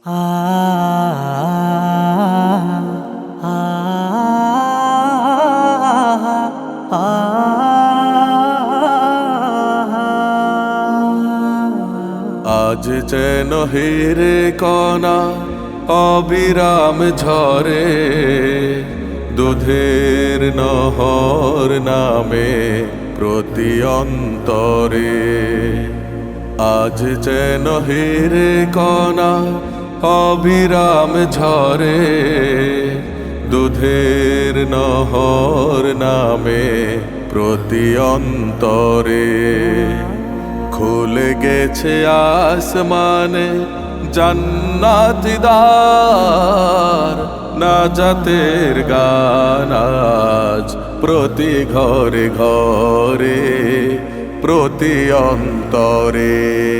আজ যেন হেরে কণা অবিরাম ঝরে দুধের নহর নামে প্রতি অন্তরে আজ যেন হেরে কণা অবিরাম ঝরে, দুধের নহর নামে প্রতি অন্তরে। খুলে গেছে আসমানে জান্নাতিদার না জাতের গান আজ প্রতি ঘরে ঘরে, প্রতি অন্তরে।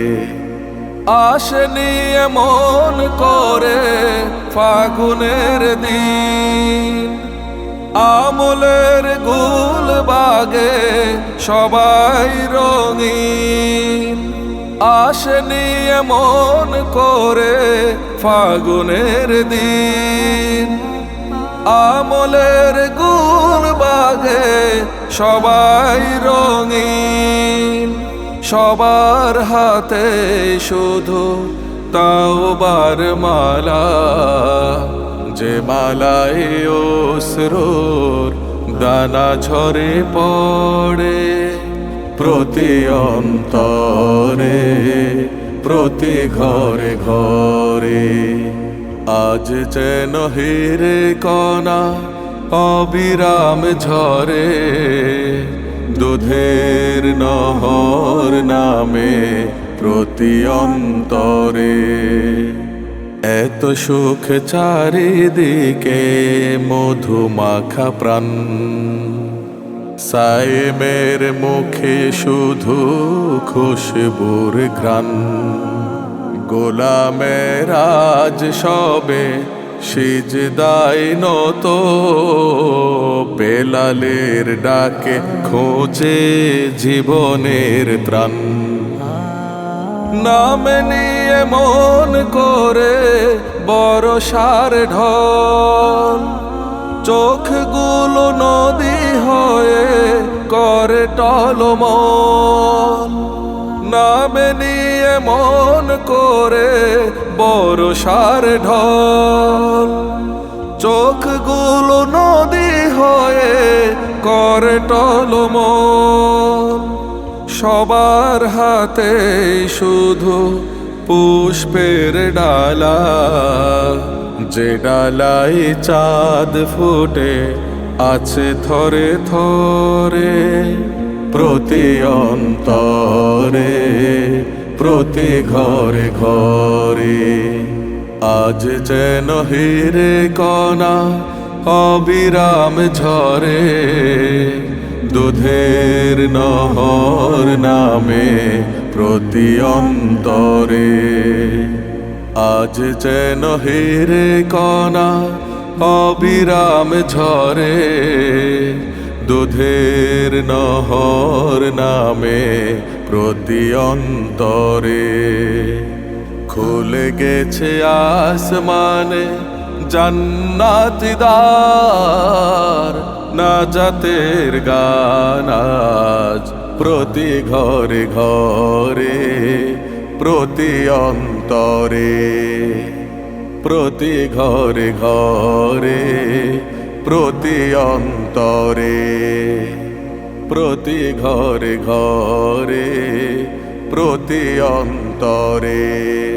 আসেনি এমন করে ফাগুনের দিন। আমলের গুল বাগে সবাই রঙিন। আসেনি এমন করে ফাগুনের দিন। আমলের গুল বাগে সবাই রঙিন। সবার হাতে শুধু তাওবার মালা, যে মালায় ওসরোর দানা ঝরে পড়ে প্রতি অন্তরে, প্রতি ঘরে ঘরে। আজ যেন হেরে কণা অবিরাম ঝরে দুধের নহর নামে প্রতি অন্তরে এত সুখ চারিদিকে মধুমাখা প্রাণ। সাইমের মুখে শুধু খুশবুর ঘ্রাণ। গোলামের আজ সবে সিজদাই নত, বেলালের ডাকে খোঁজে জীবনের ত্রাণ। নাম নিয়ে মন করে বড় সার ঢল। চোখগুলো নদী হয়ে করে টলমল। নামে নিয়ে মন করে বড় সার ঢল। চোখগুলো নদী হয়ে করে টলমল। সবার হাতে শুধু পুষ্পের ডালা, যে ডালাই চাঁদ ফুটে আছে থরে থরে প্রতি অন্তরে, প্রতি ঘরে ঘরে। আজ যেন হিরে কণা অবিরাম ঝরে, দুধের নহর নামে প্রতি অন্তরে। আজ যেন হেরে কণা অবিরাম ঝরে দুধের নহর নামে প্রতি অন্তরে খুলে গেছে আসমানে জান্নাতিদার না জাতের গান আজ প্রতি ঘরে ঘরে প্রতি অন্তরে প্রতি ঘরে ঘরে প্রতি অন্তরে প্রতি ঘরে ঘরে প্রতি অন্তরে।